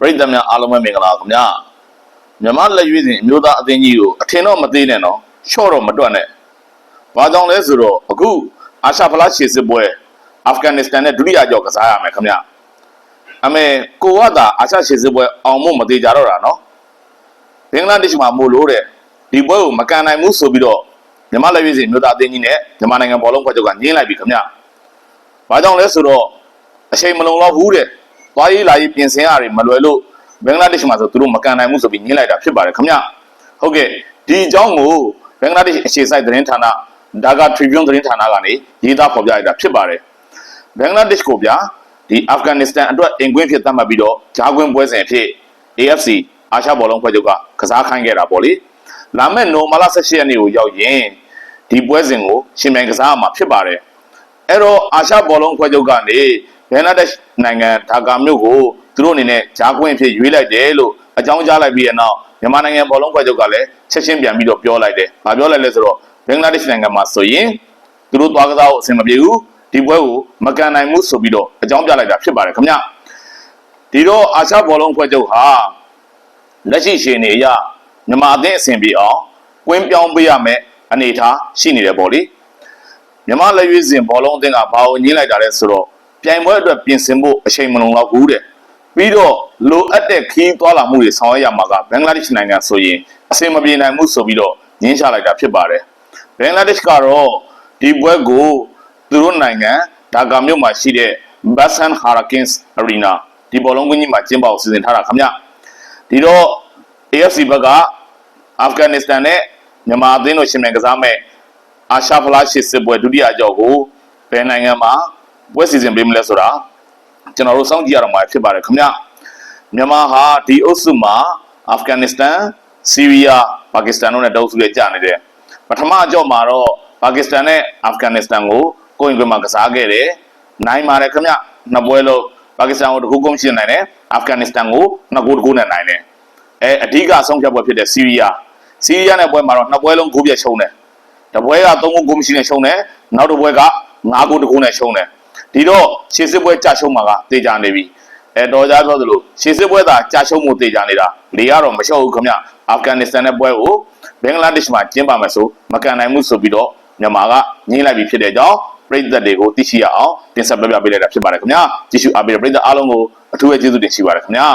ပရိသတ်များအားလုံးပဲမင်္ဂလာပါခင်ဗျာမြမလက်ရွေးစဉ်အမျိုးသားအသင်းကြီးကိုအထင်တော့မသေးနဲ့နော်ရှော့တော့မတွက်နဲ့ဘာကြောင့်လဲဆိုတော့အခုအာရှဖလားခြေစစ်ပွဲအာဖဂန်နစ္စတန်နဲ့ဒုတိယကြောက်ကစားရမယ်ခင်ဗျာအမေကိုကသာအာရှခြေစစ်ပွဲအောင်ဖို့မသေးကြတော့တာနော်ဘင်္ဂလားဒေ့ရှ်မှာမို့လို့တဲ့ဒီပွဲကိုမကန်နိုင်ဘူးဆိုပြီးတော့မြမလက်ရွေးစဉ်အမျိုးသားအသင်းကြီးနဲ့မြန်မာနိုင်ငံဘောလုံးဖွဲ့ချုပ်ကညှင်းလိုက်ပြီခင်ဗျာဘာကြောင့်လဲဆိုတော့အချိန်မလုံလောက်ဘူးတဲ့ သွားရေးလာရေးပြင်ဆင်ရတယ်မလွယ်လို့ဘင်္ဂလားဒေ့ရှ်မှာဆိုသူတို့မကန်နိုင်ဘူးဆိုပြီးညှင်းလိုက်တာဖြစ်ပါတယ်ခင်ဗျဟုတ်ကဲ့ဒီအကြောင်းကိုဘင်္ဂလားဒေ့ရှ်အခြေစိုက်သတင်းဌာနဒါကာထရီဗျွန်သတင်းဌာနကနေရေးသားဖော်ပြလိုက်တာဖြစ်ပါတယ်ဘင်္ဂလားဒေ့ရှ်ကိုဗျာဒီအာဖဂန်နစ္စတန်အတွက်အင်ကွင်းဖြစ်သတ်မှတ်ပြီးတော့ဂျာကွင်းပွဲစဉ်အဖြစ် AFC အာရှဘောလုံးဖွဲ့ချုပ်ကကစားခိုင်းခဲ့တာပေါ့လေလာမယ့်နိုမာလာ18ရက်နေ့ကိုရောက်ရင်ဒီပွဲစဉ်ကိုရှင်မြိုင်ကစားရမှာဖြစ်ပါတယ်အဲ့တော့အာရှဘောလုံးဖွဲ့ချုပ်ကနေ ဘင်္ဂလားဒေ့ရှ်နိုင်ငံဒါကာမြို့ကိုသူတို့အနေနဲ့ဂျာကွင်းအဖြစ်ရွေးလိုက်တယ်လို့အကြောင်းကြားလိုက်ပြီးတဲ့နောက်မြန်မာနိုင်ငံဘောလုံးဖွဲ့ချုပ်ကလည်းချက်ချင်းပြန်ပြီးတော့ပြောလိုက်တယ်။ဘာပြောလိုက်လဲဆိုတော့ဘင်္ဂလားဒေ့ရှ်နိုင်ငံမှာဆိုရင်သူတို့သွားကစားဖို့အဆင်မပြေဘူးဒီပွဲကိုမကန်နိုင်ဘူးဆိုပြီးတော့အကြောင်းပြလိုက်တာဖြစ်ပါတယ်ခင်ဗျ။ဒီတော့အာရှဘောလုံးဖွဲ့ချုပ်ဟာလက်ရှိရှင်နေအရမြန်မာအသင်းအဆင်ပြေအောင်ကွင်းပြောင်းပေးရမယ်အနေအထားရှိနေတယ်ပေါ့လေ။မြမလက်ရွေးစဉ်ဘောလုံးအသင်းကဘာကိုညှင်းလိုက်တာလဲဆိုတော့ ပြိုင်ပွဲအတွက်ပြင်ဆင်ဖို့အချိန်မလုံလောက်ဘူးတဲ့ပြီးတော့လိုအပ်တဲ့ခီးသွားလာမှုတွေဆောင်ရွက်ရမှာကဘင်္ဂလားဒေ့ရှ်နိုင်ငံဆိုရင်အဆင်မပြေနိုင်မှုဆိုပြီးတော့ညှင်းချလိုက်တာဖြစ်ပါတယ်ဘင်္ဂလားဒေ့ရှ်ကတော့ဒီပွဲကိုသူတို့နိုင်ငံဒါကာမြို့မှာရှိတဲ့ Basan Hurricanes Arena ဒီဘောလုံးကွင်းကြီးမှာကျင်းပအောင်စီစဉ်ထားတာခင်ဗျဒီတော့ AFC ဘက်ကအာဖဂန်နစ္စတန်နဲ့မြန်မာအသင်းတို့ရှင်မြန်ကစားမဲ့အာရှဖလားရှစ်စစ်ပွဲဒုတိယအကြောက်ကိုဘယ်နိုင်ငံမှာ ပွဲစီစဉ်ပေးမလဲဆိုတာကျွန်တော်တို့စောင့်ကြည့်ရတော့မှာဖြစ်ပါတယ်ခင်ဗျမြန်မာဟာဒီအုပ်စုမှာအာဖဂန်နစ္စတန်ဆီးရီးယားပါကစ္စတန်တို့နဲ့တုပ်စုရဲ့ကြာနေတယ်ပထမအကြောက်မှာတော့ပါကစ္စတန်နဲ့အာဖဂန်နစ္စတန်ကိုကိုယ်ရင်ခွင်မှာကစားခဲ့တယ်နိုင်ပါတယ်ခင်ဗျနှစ်ပွဲလုံးပါကစ္စတန်ကိုတစ်ခုကုန်ရှင်းနိုင်တယ်အာဖဂန်နစ္စတန်ကိုနှစ်ခုတစ်ခုနဲ့နိုင်တယ်အဲအဓိကဆုံးဖြတ်ပွဲဖြစ်တဲ့ဆီးရီးယားဆီးရီးယားနဲ့ပွဲမှာတော့နှစ်ပွဲလုံးဂိုးပြတ်ရှုံးတယ်တပွဲက3ဂိုးဂိုးမရှိနဲ့ရှုံးတယ်နောက်တစ်ပွဲက9ဂိုးတစ်ဂိုးနဲ့ရှုံးတယ် ဒီတော့ရှေ့စစ်ပွဲကြာရှုံးမှာကတေချာနေပြီအဲတော်ကြပြောသလိုရှေ့စစ်ပွဲသာကြာရှုံးမှုတေချာနေတာလေကတော့မလျှော့ဘူးခင်ဗျအာဖဂန်နစ္စတန်နဲ့ပွဲကိုဘင်္ဂလားဒေ့ရှ်မှာကျင်းပမယ်ဆိုမကန်နိုင်မှုဆိုပြီးတော့မြန်မာကညှင်းလိုက်ပြီးဖြစ်တဲ့ကြောင့်ပြည်သက်တွေကိုသိရှိရအောင်တင်ဆက်ပြပြပေးလိုက်တာဖြစ်ပါတယ်ခင်ဗျာကြည့်ရှုအားပေးတဲ့ပြည်သက်အားလုံးကိုအထူးပဲကျေးဇူးတင်ရှိပါတယ်ခင်ဗျာ